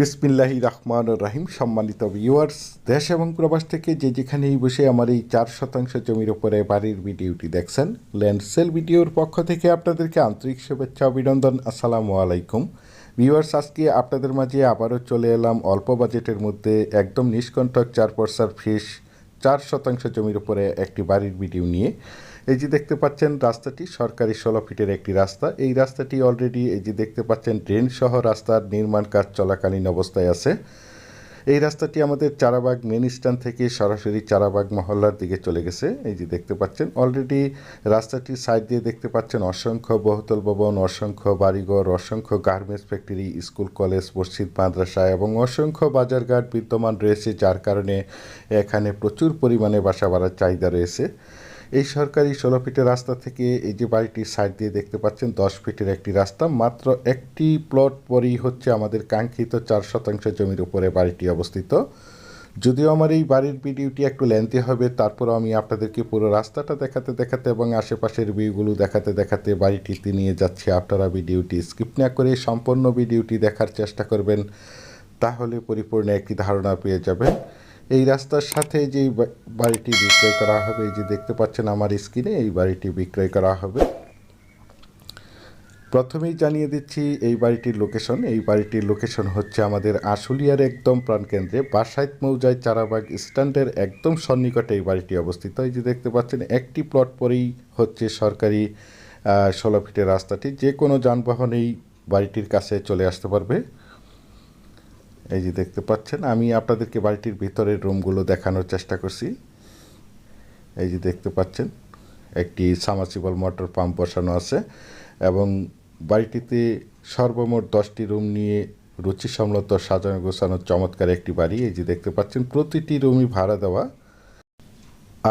বিসমিল্লাহি রহমান রাহিম। সম্মানিত ভিউয়ার্স দেশ এবং প্রবাস থেকে যে যেখানেই বসে আমার এই চার শতাংশ জমির উপরে বাড়ির ভিডিওটি দেখছেন ল্যান্ড সেল ভিডিওর পক্ষ থেকে আপনাদেরকে আন্তরিক শুভেচ্ছা, অভিনন্দন, আসসালামু আলাইকুম। ভিউয়ার্স আজকে আপনাদের মাঝে আবারও চলে এলাম অল্প বাজেটের মধ্যে একদম নিষ্কণ্ঠক চার পর্সার ফিস চার শতাংশ জমির উপরে একটি বাড়ির ভিডিও নিয়ে। এই যে দেখতে পাচ্ছেন, রাস্তাটি সরকারি ষোলো ফিটের একটি রাস্তা। এই রাস্তাটি অলরেডি এই যে দেখতে পাচ্ছেন ড্রেন সহ রাস্তার নির্মাণ কাজ চলাকালীন অবস্থায় আছে। এই রাস্তাটি আমাদের চারাবাগ মেন স্ট্যান্ড থেকে সরাসরি চারাবাগ মহল্লার দিকে চলে গেছে। এই যে দেখতে পাচ্ছেন অলরেডি রাস্তাটির সাইড দিয়ে দেখতে পাচ্ছেন অসংখ্য বহুতল ভবন, অসংখ্য বাড়িঘর, অসংখ্য গার্মেন্টস ফ্যাক্টরি স্কুল কলেজ মসজিদ, মাদ্রাসা এবং অসংখ্য বাজারঘাট বিদ্যমান রয়েছে, যার কারণে এখানে প্রচুর পরিমাণে বাসা বাড়ার চাহিদা রয়েছে। এই সরকারি ষোলো ফিটের রাস্তা থেকে এই যে বাড়িটির সাইড দিয়ে দেখতে পাচ্ছেন, দশ ফিটের একটি রাস্তা। মাত্র একটি প্লট পরেই হচ্ছে আমাদের কাঙ্ক্ষিত চার শতাংশ জমির উপরে বাড়িটি অবস্থিত। যদিও আমার এই বাড়ির ভিডিওটি একটু লেন্থি হবে, তারপরও আমি আপনাদেরকে পুরো রাস্তাটা দেখাতে দেখাতে এবং আশেপাশের ভিউগুলো দেখাতে দেখাতে বাড়িটিতে নিয়ে যাচ্ছি। আপনারা ভিডিওটি স্কিপ না করে সম্পূর্ণ ভিডিওটি দেখার চেষ্টা করবেন, তাহলে পরিপূর্ণ একটি ধারণা পেয়ে যাবেন। এই রাস্তার সাথে যে বাড়িটি বিক্রয় করা হবে, এই যে দেখতে পাচ্ছেন আমার স্ক্রিনে, এই বাড়িটি বিক্রয় করা হবে। প্রথমেই জানিয়ে দিচ্ছি এই বাড়িটির লোকেশন। এই বাড়িটির লোকেশন হচ্ছে আমাদের আশুলিয়ার একদম প্রাণকেন্দ্রে বাসাইত মৌজায় চারাবাগ স্ট্যান্ডের একদম সন্নিকটে এই বাড়িটি অবস্থিত। এই যে দেখতে পাচ্ছেন, একটি প্লট পরেই হচ্ছে সরকারি ষোলো ফিটের রাস্তাটি। যে কোনো যানবাহন এই বাড়িটির কাছে চলে আসতে পারবে। এই যে দেখতে পাচ্ছেন, আমি আপনাদেরকে বাড়িটির ভিতরের রুমগুলো দেখানোর চেষ্টা করছি। এই যে দেখতে পাচ্ছেন, একটি সামাসিবল মোটর পাম্প বসানো আছে এবং বাড়িটিতে সর্বমোট দশটি রুম নিয়ে রুচিসম্মত সাজানো গোছানো চমৎকার একটি বাড়ি। এই যে দেখতে পাচ্ছেন, প্রতিটি রুমই ভাড়া দেওয়া।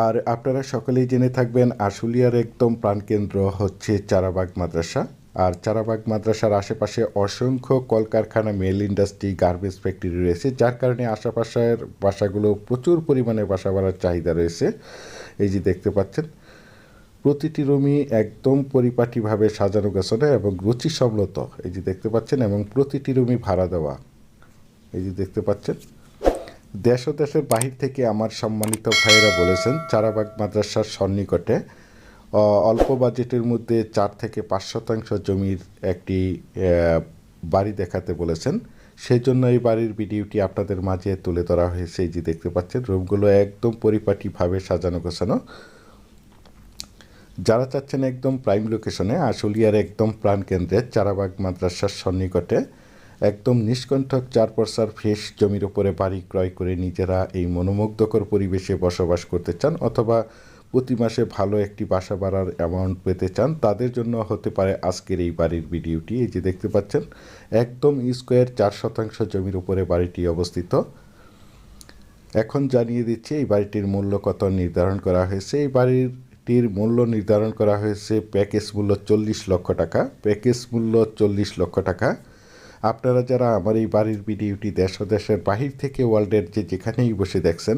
আর আপনারা সকলেই জেনে থাকবেন, আশুলিয়ার একদম প্রাণকেন্দ্র হচ্ছে চারাবাগ মাদ্রাসা। আর চারাবাগ মাদ্রাসার আশেপাশে অসংখ্য কলকারখানা, মেল ইন্ডাস্ট্রি, গার্বেজ ফ্যাক্টরি রয়েছে, যার কারণে আশেপাশের বাসাগুলো প্রচুর পরিমাণে বাসা বাড়ার চাহিদা রয়েছে। এই যে দেখতে পাচ্ছেন, প্রতিটি রুমই একদম পরিপাটিভাবে সাজানো গোছানো এবং রুচিসম্মত। এই যে দেখতে পাচ্ছেন, এবং প্রতিটি রুমই ভাড়া দেওয়া। এই যে দেখতে পাচ্ছেন, দেশ ও দেশের বাহির থেকে আমার সম্মানিত ভাইয়েরা বলেছেন, চারাবাগ মাদ্রাসার সন্নিকটে অল্প বাজেটের মধ্যে চার থেকে পাঁচ শতাংশ জমির একটি বাড়ি দেখাতে বলেছেন। সেই জন্য এই বাড়ির ভিডিওটি আপনাদের মাঝে তুলে ধরা হয়েছে। এই যে দেখতে পাচ্ছেন, রুমগুলো একদম পরিপাটিভাবে সাজানো গোছানো। যারা চাচ্ছেন একদম প্রাইম লোকেশনে, আশুলিয়ার একদম প্রাণকেন্দ্রে, চারাবাগ মাদ্রাসার সন্নিকটে, একদম নিষ্কণ্ঠক চার পর্সার ফ্রেশ জমির উপরে বাড়ি ক্রয় করে নিজেরা এই মনোমুগ্ধকর পরিবেশে বসবাস করতে চান অথবা প্রতি মাসে ভালো একটি বাসা বাড়ার অ্যামাউন্ট পেতে চান, তাদের জন্য হতে পারে আজকের এই বাড়ির ভিডিওটি। এই যে দেখতে পাচ্ছেন, একদম স্কোয়ার চার শতাংশ জমির উপরে বাড়িটি অবস্থিত। এখন জানিয়ে দিচ্ছি, এই বাড়িটির মূল্য কত নির্ধারণ করা হয়েছে। এই বাড়িটির মূল্য নির্ধারণ করা হয়েছে প্যাকেজ মূল্য চল্লিশ লক্ষ টাকা। প্যাকেজ মূল্য চল্লিশ লক্ষ টাকা। আপনারা যারা আমার এই বাড়ির ভিডিওটি দেশ দেশের বাহির থেকে ওয়ার্ল্ডের যে যেখানেই বসে দেখছেন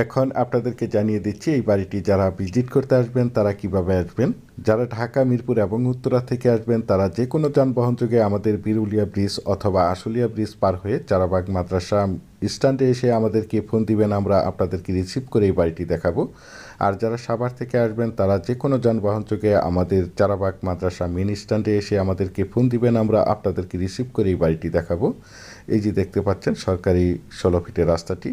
এখন আপনাদেরকে জানিয়ে দিচ্ছি, এই বাড়িটি যারা ভিজিট করতে আসবেন, তারা কীভাবে আসবেন? যারা ঢাকা, মিরপুর এবং উত্তরা থেকে আসবেন, তারা যে কোনো যানবাহন যোগে আমাদের বিরুলিয়া ব্রিজ অথবা আশুলিয়া ব্রিজ পার হয়ে চারাবাগ মাদ্রাসা স্ট্যান্ডে এসে আমাদেরকে ফোন দিবেন, আমরা আপনাদেরকে রিসিভ করে এই বাড়িটি দেখাবো। আর যারা সাভার থেকে আসবেন, তারা যে কোনো যানবাহন যোগে আমাদের চারাবাগ মাদ্রাসা মেন স্ট্যান্ডে এসে আমাদেরকে ফোন দিবেন, আমরা আপনাদেরকে রিসিভ করে এই বাড়িটি দেখাবো। এই যে দেখতে পাচ্ছেন, সরকারি ষোলো ফিটের রাস্তাটি।